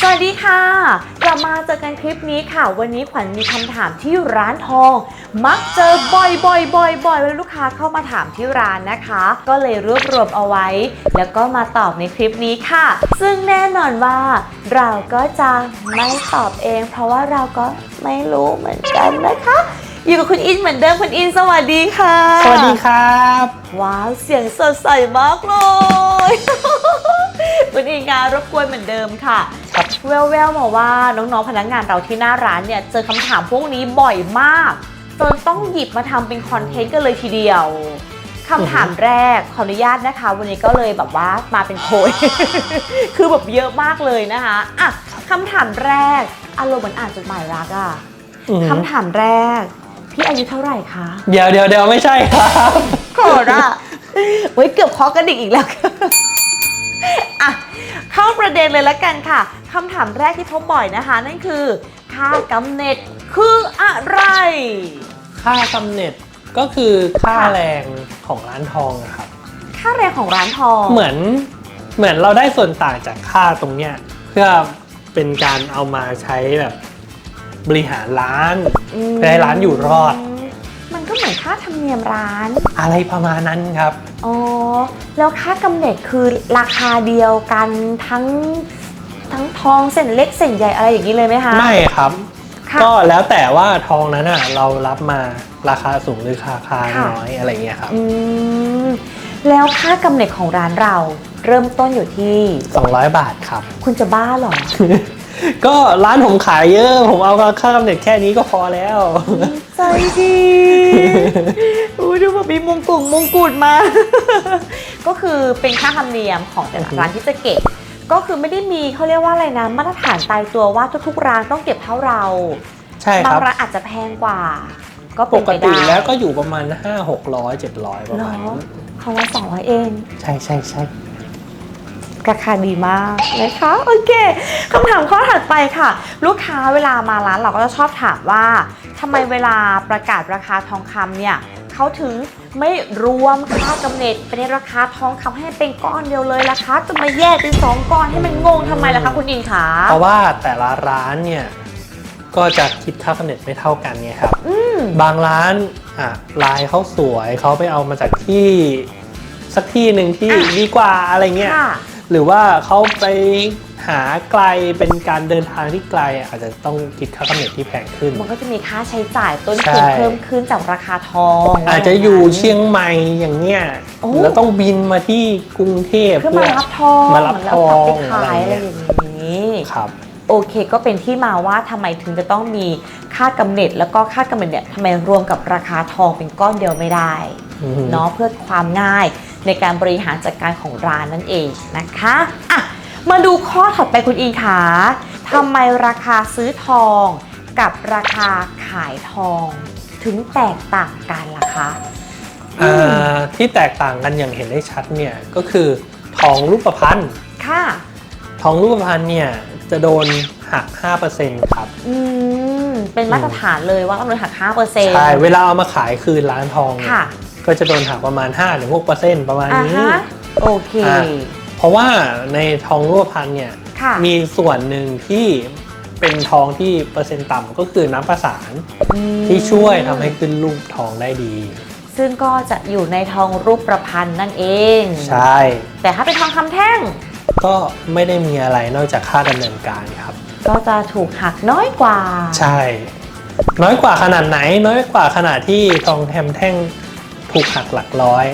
สวัสดีค่ะ กลับมาเจอกันคลิปนี้ค่ะ วันนี้ขวัญมีคำถามที่ร้านทอง มักเจอบ่อยๆบ่อยบ่อยเวลาลูกค้าเข้ามาถามที่ร้านนะคะ ก็เลยรวบรวมเอาไว้ แล้วก็มาตอบในคลิปนี้ค่ะ ซึ่งแน่นอนว่า เราก็จะไม่ตอบเอง เพราะว่าเราก็ไม่รู้เหมือนกันนะคะ อยู่กับคุณอินเหมือนเดิมคุณอินสวัสดีค่ะ สวัสดีครับ ว้าวเสียงสดใสมากเลย คุณอิงการรบกวนเหมือนเดิมค่ะครับแววๆมาว่าน้องๆพนักงานเราที่หน้าร้านเนี่ยเจอคำถามพวกนี้บ่อยมากจนต้องหยิบมาทำเป็นคอนเทนต์กันเลยทีเดียวคำถามแรกขออนุญาตนะคะ วันนี้ก็เลยแบบว่ามาเป็นโพยคือแบบเยอะมากเลยนะคะอะคำถามแรกอารมณ์เหมือนอ่านจดหมายรักอะอืมคำถามแรกพี่ อายุเท่าไหร่คะเดี๋ยวเดี๋ยวเดี๋ยวไม่ใช่ครับ โกรธอะเฮ้ยเกือบเคอกระดิกอีกแล้วอะเข้าประเด็นเลยละกันค่ะคำถามแรกที่พบบ่อยนะคะ นั่นคือ ค่ากำเนิดคืออะไร ค่ากำเนิดก็คือค่าค่ะแรงของร้านทองอะครับ ค่าแรงของร้านทอง เหมือนเหมือนเราได้ส่วนต่างจากค่าตรงเนี้ยเพื่อเป็นการเอามาใช้แบบ บริหารร้านมเพื่อให้ร้านอยู่รอด มันก็เหมือนค่าธรรมเนียมร้าน อะไรประมาณนั้นครับ อ๋อ แล้วค่ากำเนิดคือราคาเดียวกันทั้งทั้งทองเส้นเล็กเส้นใหญ่อะไรอย่างนี้เลยไหมคะไม่ครับ ค่ะ ก็แล้วแต่ว่าทองนั้นอะเรารับมาราคาสูงหรือราคาค่ะ น้อยอะไรเงี้ยครับ อืม แล้วค่ากำเนิดของร้านเรา เริ่มต้นอยู่ที่ 200 บาทครับ คุณจะบ้าเหรอ ก็ร้านผมขายเยอะ ผมเอาค่ากำเนิดแค่นี้ก็พอแล้ว ใจดีอู้ดูแบบมีมงกุฎมงกุฎมา ก็คือเป็นค่าธรรมเนียมของแต่ละร้านที่จะเก็บ ก็คือไม่ได้มีเขาเรียกว่าอะไรนะมาตรฐานตายตัวว่าทุกๆร้านต้องเก็บเท่าเราใช่บาคงรับร้านอาจจะแพงกว่า ก็ปเป็นกไปติได้แล้วก็อยู่ประมาณ 5 600 700 ประเหรมาอณนี้เขาละสองร้อยเอง ใช่ใช่ใช่ ราคาดีมากนะคะโอเคคำถามข้อถัดไปค่ะ ลูกค้าเวลามาร้านเราก็จะชอบถามว่าทำไมเวลาประกาศราคาทองคำเนี่ยเขาถึงไม่รวมค่ากำเนิดเป็นราคาทองคำให้เป็นก้อนเดียวเลยล่ะคะจะมาแยกเป็นสองก้อนให้มันงงทำไมล่ะคะคุณอิงคะเพราะว่าแต่ละร้านเนี่ยก็จะคิดค่ากำเนิดไม่เท่ากันไงครับอืมบางร้านอะลายเขาสวยเขาไปเอามาจากที่สักที่หนึ่งที่อะดีกว่าอะไรเงี้ยค่ะ หรือว่าเขาไปหาไกลเป็นการเดินทางที่ไกลอะอาจจะต้องคิดค่ากำเนิดที่แพงขึ้น มันก็จะมีค่าใช้จ่ายต้นทุนใช่ เพิ่มขึ้นจากราคาทอง อาจจะอยู่เชียงใหม่อย่างเนี้ยโอ้ แล้วต้องบินมาที่กรุงเทพเพื่อมารับทองมารับแล้วทอกลับงไปขายอะอะไรไรเงี้อยย่างนี้ ครับ โอเคก็เป็นที่มาว่าทำไมถึงจะต้องมีค่ากำเนิดแล้วก็ค่ากำเนิดเนี่ยทำไมรวมกับราคาทองเป็นก้อนเดียวไม่ได้อืมเนาะเพื่อความง่าย ในการบริหารจัดการของร้านนั่นเองนะคะอะมาดูข้อถัดไปคุณอิงขาทำไมราคาซื้อทองกับราคาขายทองถึงแตกต่างกันล่ะคะอ่าที่แตกต่างกันอย่างเห็นได้ชัดเนี่ยก็คือทองรูปพรรณค่ะ ทองรูปพรรณเนี่ยจะโดนหัก 5%ครับ อืม เป็นมาตรฐานเลยว่าต้องโดนหัก5%เปอร์เซ็นต์ใช่ เวลาเอามาขายคืนร้านทองเนี่ยค่ะ ก็จะโดนหักประมาณ5-6%ประมาณอ่านี้ ฮะโอเค อะ เพราะว่าในทองรูปพรรณเนี่ยค่ะมีส่วนหนึ่งที่เป็นทองที่เปอร์เซ็นต์ต่ำก็คือน้ำประสานอืมที่ช่วยทำให้ขึ้นรูปทองได้ดี ซึ่งก็จะอยู่ในทองรูปประพันธ์นั่นเองใช่ แต่ถ้าเป็นทองคำแท่ง ก็ไม่ได้มีอะไรนอกจากค่าดำเนินการครับ ก็จะถูกหักน้อยกว่า ใช่ น้อยกว่าขนาดไหน น้อยกว่าขนาดที่ทองแทมแท่ง ถูกหักหลักร้อย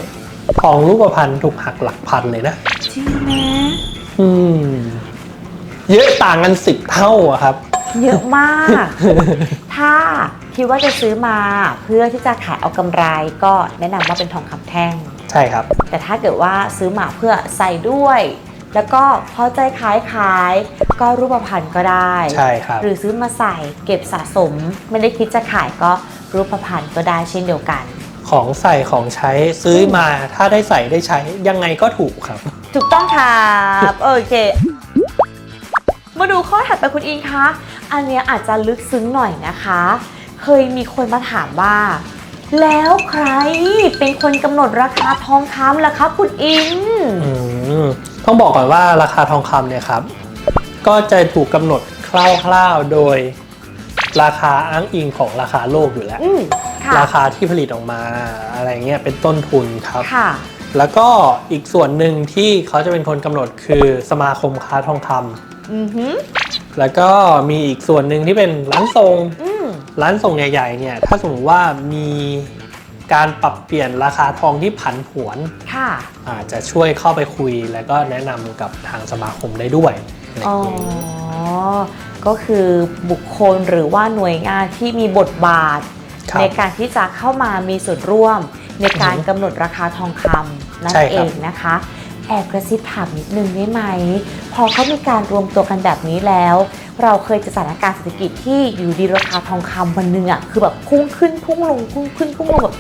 ทองรูปพรรณถูกหักหลักพันเลยนะ จริงไหมอืม เยอะต่างกันสิบเท่าอะครับ เยอะมาก ถ้าคิดว่าจะซื้อมาเพื่อที่จะขายเอากำไรก็แนะนำว่าเป็นทองคำแท่ง ใช่ครับ แต่ถ้าเกิดว่าซื้อมาเพื่อใส่ด้วย แล้วก็พอใจขายขายก็รูปพรรณก็ได้ ใช่ครับ หรือซื้อมาใส่เก็บสะสม ไม่ได้คิดจะขายก็รูปพรรณก็ได้เช่นเดียวกัน ของใส่ของใช้ซื้อมาถ้าได้ใส่ได้ใช้ยังไงก็ถูกครับ ถูกต้องครับโอเค มาดูข้อถัดไปคุณอิงคะ อันเนี้ยอาจจะลึกซึ้งหน่อยนะคะ เคยมีคนมาถามว่า แล้วใครเป็นคนกำหนดราคาทองคำล่ะคะคุณอิง อืมมต้องบอกก่อนว่าราคาทองคำเนี่ยครับ ก็จะถูกกำหนดคร่าวๆโดยราคาอ้างอิงของราคาโลกอยู่แล้ว อืม ค่ะราคาที่ผลิตออกมาอะไรเงี้ยเป็นต้นทุนครับค่ะ แล้วก็อีกส่วนหนึ่งที่เขาจะเป็นคนกำหนดคือสมาคมค้าทองคำอือหือแล้วก็มีอีกส่วนหนึ่งที่เป็นร้านทรง อืมร้านส่งใหญ่ๆเนี่ยถ้าสมมติว่ามีการปรับเปลี่ยนราคาทองที่ผันผวนค่ะ อาจจะช่วยเข้าไปคุยแล้วก็แนะนำกับทางสมาคมได้ด้วยอะไรออ๋อ ย่างนี้ก็คือบุคคลหรือว่าหน่วยงานที่มีบทบาทครับ ในการที่จะเข้ามามีส่วนร่วม ในการอือฮึกำหนดราคาทองคำนั่นใช่เอครับงนะคะแอบกระซิบถามนิดนึงได้ไหม พอเขามีการรวมตัวกันแบบนี้แล้ว เราเคยเจอสถานการณ์เศรษฐกิจที่อยู่ดีราคาทองคำวันหนึ่งอะคือแบบพุ่งขึ้นพุ่งลงพุ่งขึ้นพุ่งลงแบบ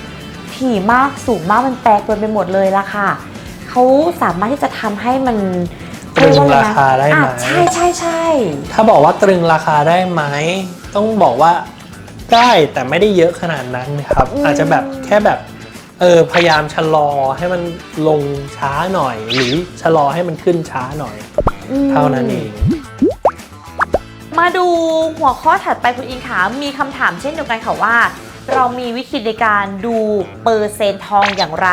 ถี่มากสูงมากมันแปรปรวนไปหมดเลยละค่ะเขาสามารถที่จะทำให้มันตรึงราคาได้ไหมอะใช่ใช่ใช่ถ้าบอกว่าตรึงราคาได้ไหมต้องบอกว่า ได้แต่ไม่ได้เยอะขนาดนั้นครับ อาจจะแบบแค่แบบเออพยายามชะลอให้มันลงช้าหน่อย หรือชะลอให้มันขึ้นช้าหน่อยอืมเท่านั้นเอง มาดูหัวข้อถัดไปคุณอิงขามีคำถามเช่นเดียวกันค่ะว่า เรามีวิธีในการดูเปอร์เซ็นต์ทองอย่างไร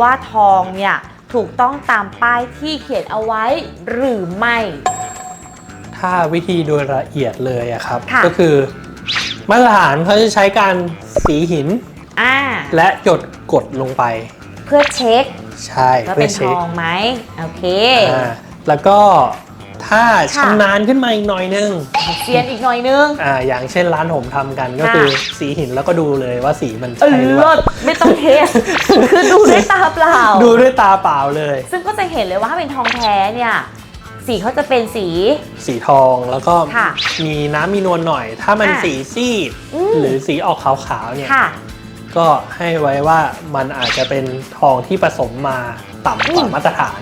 ว่าทองเนี่ยถูกต้องตามป้ายที่เขียนเอาไว้หรือไม่ ถ้าวิธีโดยละเอียดเลยอะครับค่ะก็คือ มาตรฐานเขาจะใช้การสีหินอ่าและหยดกดลงไป เพื่อเช็คใช่ว่าเพื่เป็อนทเช็คองไหมโอเคอ่าแล้วก็ถ้าค่ะชำนาญขึ้นมาอีกหน่อยนึงเซียนอีกหน่อยนึงอ่าอย่างเช่นร้านผมทำกันก็ค่ะคือสีหินแล้วก็ดูเลยว่าสีมันเอใช่อหรือเปเลิล่าศไม่ต้องเทสคือดูด้วยตาเปล่า ดูด้วยตาเปล่าเลย ซึ่งก็จะเห็นเลยว่าถ้าเป็นทองแท้เนี่ย สีเขาจะเป็นสี สีทองแล้วก็ค่ะมีน้ำมีนวลหน่อย ถ้ามันอะสีซีดอืม หรือสีออกขาวๆเนี่ย ค่ะ ก็ให้ไว้ว่ามันอาจจะเป็นทองที่ผสมมาต่ำกว่าอืม มาตรฐาน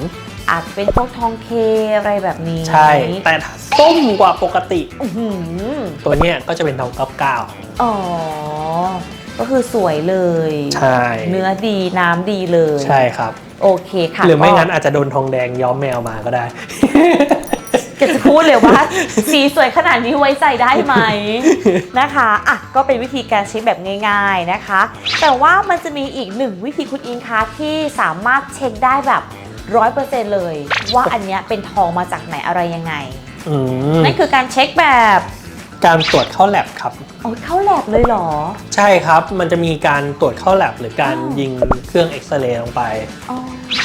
อาจจะเป็นพวกทองเคอะไรแบบนี้ใช่ แต่ถ้าส้มกว่าปกติ อื้อหือตัวเนี้ยก็จะเป็นทองเก้าเก้า อ๋อ ก็คือสวยเลย ใช่เนื้อดีน้ำดีเลยใช่ครับ โอเคค่ะหรือไม่ก็งั้นอาจจะโดนทองแดงย้อมแมวมาก็ได้จะจะพูดเลยว่า สีสวยขนาดนี้ไว้ใจได้ไหมนะคะอะก็เป็นวิธีการเช็คแบบง่าย ๆนะคะ แต่ว่ามันจะมีอีกหนึ่งวิธีคุณอิงคะที่สามารถเช็คได้แบบร้อยเปอร์เซ็นต์เลย ว่าอันเนี้ยเป็นทองมาจากไหนอะไรยังไงอืมนั่นคือการเช็คแบบ การตรวจเข้าแลบครับโอ้ยเข้าแลบเลยเหรอ ใช่ครับ มันจะมีการตรวจเข้าแลบหรือการอ๋อยิงเครื่องเอ็กซเรย์ลงไป อ๋อ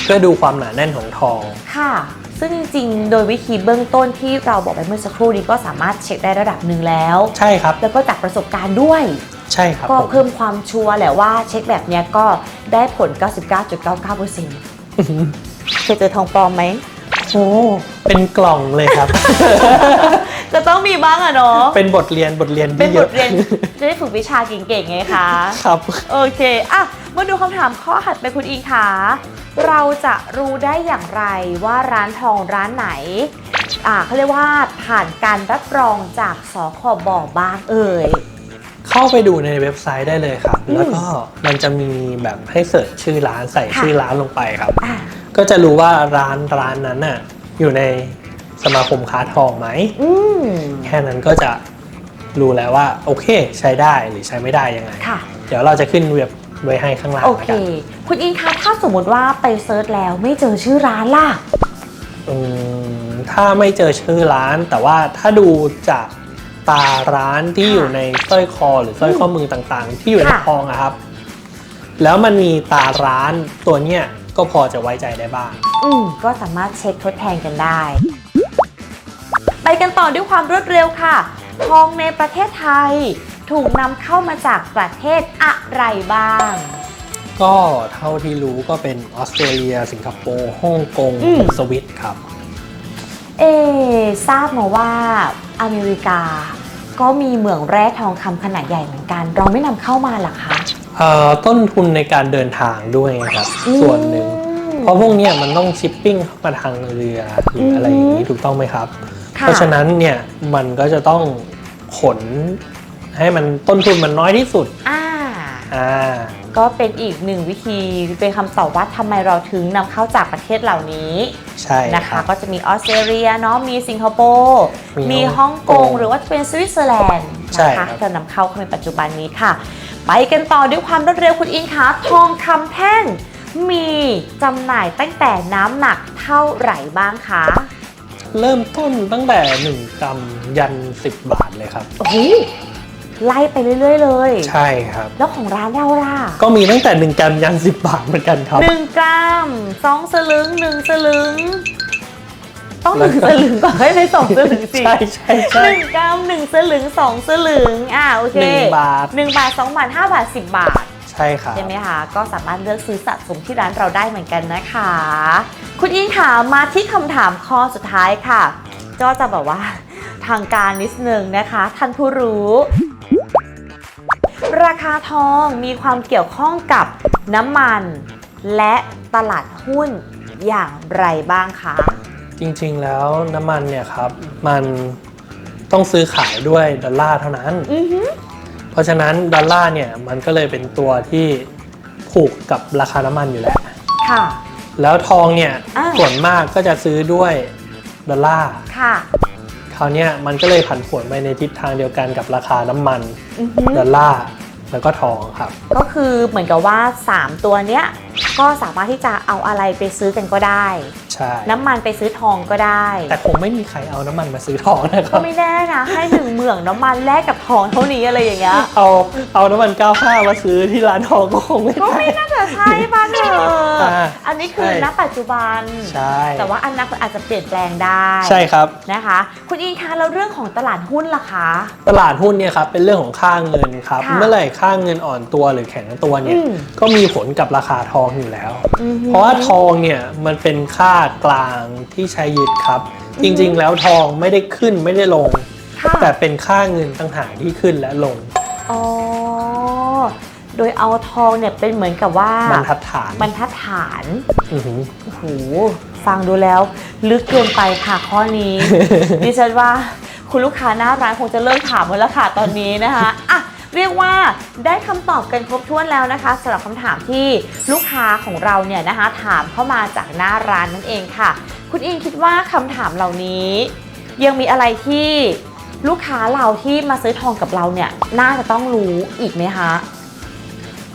เพื่อดูความหนาแน่นของทอง ค่ะ ซึ่งจริงๆ โดยวิธีเบื้องต้นที่เราบอกไปเมื่อสักครู่นี้ก็สามารถเช็คได้ระดับหนึ่งแล้ว ใช่ครับ แล้วก็จากประสบการณ์ด้วย ใช่ครับก็ผมเพิ่มความชัวร์แหละว่าเช็คแบบเนี้ยก็ได้ผล 99.99%เคยเจอทองปลอมไหมโอ้เป็นกล่องเลยครับ ก็ต้องมีบ้างอะเนาะ เป็นบทเรียนบทเรียนเป็นที่เยบอะทเรียนจะได้ฝึกวิชาเก่งๆไงคะ ครับ โอเคอะมาดูคำถามข้อถัดไปคุณอิงคะเราจะรู้ได้อย่างไรว่าร้านทองร้านไหน อ่าเขาเรียกว่าผ่านการรับรองจากสคบบ้างเอ่ย เข้าไปดูในเว็บไซต์ได้เลยครับ อืมแล้วก็มันจะมีแบบให้เสิร์ชชื่อร้านใส่ค่ะ ชื่อร้านลงไปครับ อะก็จะรู้ว่าร้านร้านนั้นน่ะอยู่ใน สมาคมค้าทองไหมอืมแค่นั้นก็จะรู้แล้วว่าโอเค ใช้ได้หรือใช้ไม่ได้ยังไง ค่ะ เดี๋ยวเราจะขึ้นเว็บไว้ให้ข้างล่างโอแล้วเคกันคุณอิงคะถ้าสมมติว่าไปเซิร์ชแล้วไม่เจอชื่อร้านล่ะ อืมถ้าไม่เจอชื่อร้าน แต่ว่าถ้าดูจากตาร้านที่ค่ะอยู่ในสร้อยคอหรือสร้อยข้อมือต่างๆ ที่อยู่ในค่ะ ทองอะครับ แล้วมันมีตาร้านตัวเนี้ยก็พอจะไว้ใจได้บ้าง อืมก็สามารถเช็คทดแทนกันได้ ไปกันต่อด้วยความรวดเร็วค่ะ ทองในประเทศไทย ถูกนำเข้ามาจากประเทศอะไรบ้าง ก็เท่าที่รู้ก็เป็นออสเตรเลีย สิงคโปร์ฮ่องกงอืม สวิตครับ เอทราบมาว่าอเมริกา ก็มีเหมืองแร่ทองคำขนาดใหญ่เหมือนกัน เราไม่นำเข้ามาหรอคะเอ่อต้นทุนในการเดินทางด้วยครับอืมส่วนหนึ่งเพราะพวกเนี้ยมันต้องชิปปิ้งเข้ามาทางเรือหรืออะไรอย่างนี้ถูกต้องไหมครับค่ เพราะฉะนั้นเนี่ยมันก็จะต้องขนให้มันต้นทุนมันน้อยที่สุดอ่าอ่าก็เป็นอีกหนึ่งวิธีเป็นคำตอบว่าทำไมเราถึงนำเข้าจากประเทศเหล่านี้ใช่นะคคะรับก็จะมีออสเตรเลียเนาะมีสิงคโปร์มีมีฮ่ฮ่อองงกกงงหรือว่าจะเป็นสวิตเซอร์แลนด์ใช่นะครัคะบจะนำเข้าเข้าในปัจจุบันนี้ค่ะ ไปกันต่อด้วยความรวดเร็วคุณอิงคะทองคำแท่งมีจำหน่ายตั้งแต่น้ำหนักเท่าไหร่บ้างคะ เริ่มต้นตั้งแต่ 1 กรัมยัน 10 บาทเลยครับ โอ้โหไล่ไปเรื่อย ๆ เลย ใช่ครับ แล้วของร้านเราล่ะก็มีตั้งแต่ 1 กรัมยัน 10 บาทเหมือนกันครับ หนึ่งกรัมสองสลึงหนึ่งสลึง ต้องหนึ่งแล้วก็สลึงก่อนให้ได้สองสลึงสิใช่ใช่ใช่ หนึ่งกรัมหนึ่งสลึงสองสลึงอ่าโอเคหนึ่งบาท หนึ่งบาทสองบาทห้าบาทสิบบาท ใช่ครับใช่ไหมคะ ก็สามารถเลือกซื้อสะสมที่ร้านเราได้เหมือนกันนะคะ คุณอิงค่ะมาที่คำถามข้อสุดท้ายค่ะ ก็จะแบบว่าทางการนิดนึงนะคะท่านผู้รู้ ราคาทองมีความเกี่ยวข้องกับน้ำมัน และตลาดหุ้นอย่างไรบ้างคะ จริงๆแล้วน้ำมันเนี่ยครับ มันต้องซื้อขายด้วยดอลลาร์เท่านั้น อือฮึ เพราะฉะนั้นดอลลาร์เนี่ยมันก็เลยเป็นตัวที่ผูกกับราคาน้ำมันอยู่แล้ว ค่ะ แล้วทองเนี่ยอ่า ส่วนมากก็จะซื้อด้วยดอลลาร์ค่ะ คราวเนี้ยมันก็เลยผันผวนไปในทิศทางเดียวกันกับราคาน้ำมันอือฮึดอลลาร์แล้วก็ทองครับ ก็คือเหมือนกับว่า 3 ตัวเนี้ย ก็สามารถที่จะเอาอะไรไปซื้อกันก็ได้ ใช่น้ำมันไปซื้อทองก็ได้ แต่คงไม่มีใครเอาน้ำมันมาซื้อทองนะคก็รับไม่แน่นะ ให้หนึ่งเหมืองน้ำมันแลกกับทองเท่านี้อะไรอย่างเงี้ย เอาเอาน้ำมัน95มาซื้อที่ร้านทองก็คงไม่ก็ได้ ไม่น่าจะใช่บ้านเธออ่าอันนี้คือใช่ ณปัจจุบัน ใช่แต่ว่าอนาคตอาจจะเปลี่ยนแปลงได้ใช่ครับ นะคะ คุณอิงคะแล้วเรื่องของตลาดหุ้นล่ะคะ ตลาดหุ้นเนี่ยครับเป็นเรื่องของค่าเงินครับค่ะเมื่อไหร่ค่าเงินอ่อนตัวหรือแข็งตัวเนี่ยอืมก็มีผลกับราคาทองอยู่แล้วอือฮึเพราะว่าทองเนี่ยมันเป็นค่ากลางที่ใช้ยึดครับ จริงๆ แล้วทองไม่ได้ขึ้นไม่ได้ลงค่ะแต่เป็นค่าเงินต่างหากที่ขึ้นและลง อ๋อ โดยเอาทองเนี่ยเป็นเหมือนกับว่าบรรทัดฐานบรรทัดฐานอือหือโอ้โหฟังดูแล้วลึกเกินไปค่ะข้อนี้ดิฉันว่าคุณลูกค้าหน้าร้านคงจะเลิกถามหมดแล้วค่ะตอนนี้นะคะอะ เรียกว่าได้คำตอบกันครบถ้วนแล้วนะคะสำหรับคำถามที่ลูกค้าของเราเนี่ยนะคะถามเข้ามาจากหน้าร้านนั่นเองค่ะ คุณอิงคิดว่าคำถามเหล่านี้ ยังมีอะไรที่ลูกค้าเราที่มาซื้อทองกับเราเนี่ยน่าจะต้องรู้อีกไหมคะ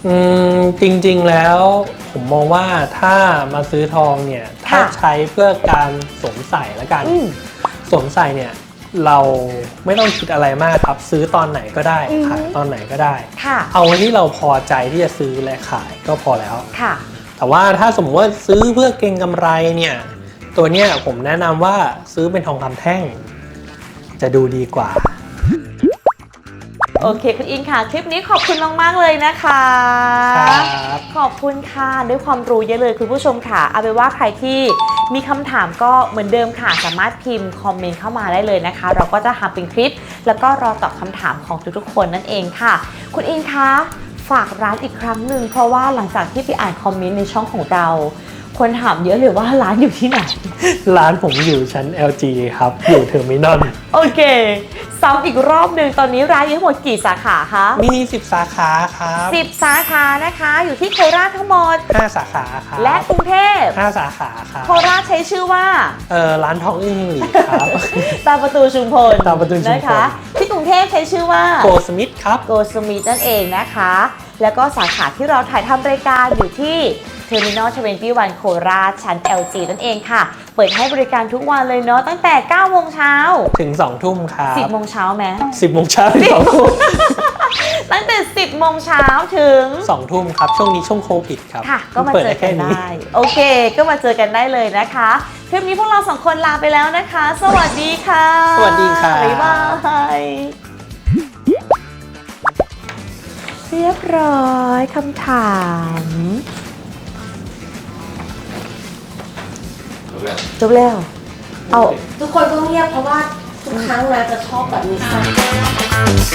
อืมจริงๆแล้วผมมองว่าถ้ามาซื้อทองเนี่ยถ้าค่ะใช้เพื่อการสวมใส่แล้วกันอืมสวมใส่เนี่ย เราไม่ต้องคิดอะไรมากครับซื้อตอนไหนก็ได้อือฮึ ขายตอนไหนก็ได้ ค่ะเอาที่เราพอใจที่จะซื้อและขายก็พอแล้ว ค่ะ แต่ว่าถ้าสมมติว่าซื้อเพื่อเก็งกำไรเนี่ย ตัวเนี้ยผมแนะนำว่าซื้อเป็นทองคำแท่ง จะดูดีกว่า โอเคคุณอิงค่ะ คลิปนี้ขอบคุณมาก ๆ เลยนะคะ ครับขอบคุณค่ะด้วยความรู้เยอะเลยคุณผู้ชมค่ะ เอาเป็นว่าใครที่มีคำถามก็เหมือนเดิมค่ะ สามารถพิมพ์คอมเมนต์เข้ามาได้เลยนะคะ เราก็จะทำเป็นคลิป แล้วก็รอตอบคำถามของทุกๆคนนั่นเองค่ะ คุณอิงคะฝากร้านอีกครั้งหนึ่งเพราะว่าหลังจากที่ไปอ่านคอมเมนต์ในช่องของเรา คนถามเยอะเลยว่าร้านอยู่ที่ไหน ร้านผมอยู่ชั้น LG ครับ อยู่เทอร์มินอล โอเค ซ้ำอีกรอบหนึ่งตอนนี้ร้านอยู่ทั้งหมดกี่สาขาคะมี 10 สาขาครับ10สาขานะคะ อยู่ที่โคราชทั้งหมด 5สาขาครับและกรุงเทพ 5สาขาครับโคราชใช้ชื่อว่า เออร้านทองอึ้งหลีครับ ตามประตูชุมพลตามประตูชุมพล นะคะ ที่กรุงเทพใช้ชื่อว่า โกสมิธครับ โกสมิธนั่นเองนะคะ แล้วก็สาขาที่เราถ่ายทำรายการอยู่ที่ เทอร์มินอล21โคราชชั้น LG นั่นเองค่ะ เปิดให้บริการทุกวันเลยเนาะตั้งแต่ 9 โมงเช้า ถึง 2 ทุ่มครับ 10 โมงเช้าไหม10 โมงเช้าถึง2ทุ่มตั้งแต่ 10 โมงเช้าถึง 2 ทุ่มครับ ช่วงนี้ช่วงโควิดครับ ค่ะ ก็มาปิดเจอได้กัแค่นนี้ได้ โอเค ก็มาเจอกันได้เลยนะคะคลิปนี้พวกเราสองคนลาไปแล้วนะคะ สวัสดีค่ะ สวัสดีครับบ๊ายบายเรียบร้อยคำถาม จบแล้ว เอาทุกคนต้องเงียบเพราะว่าทุกครั้งนะจะชอบแบบนี้ค่ะ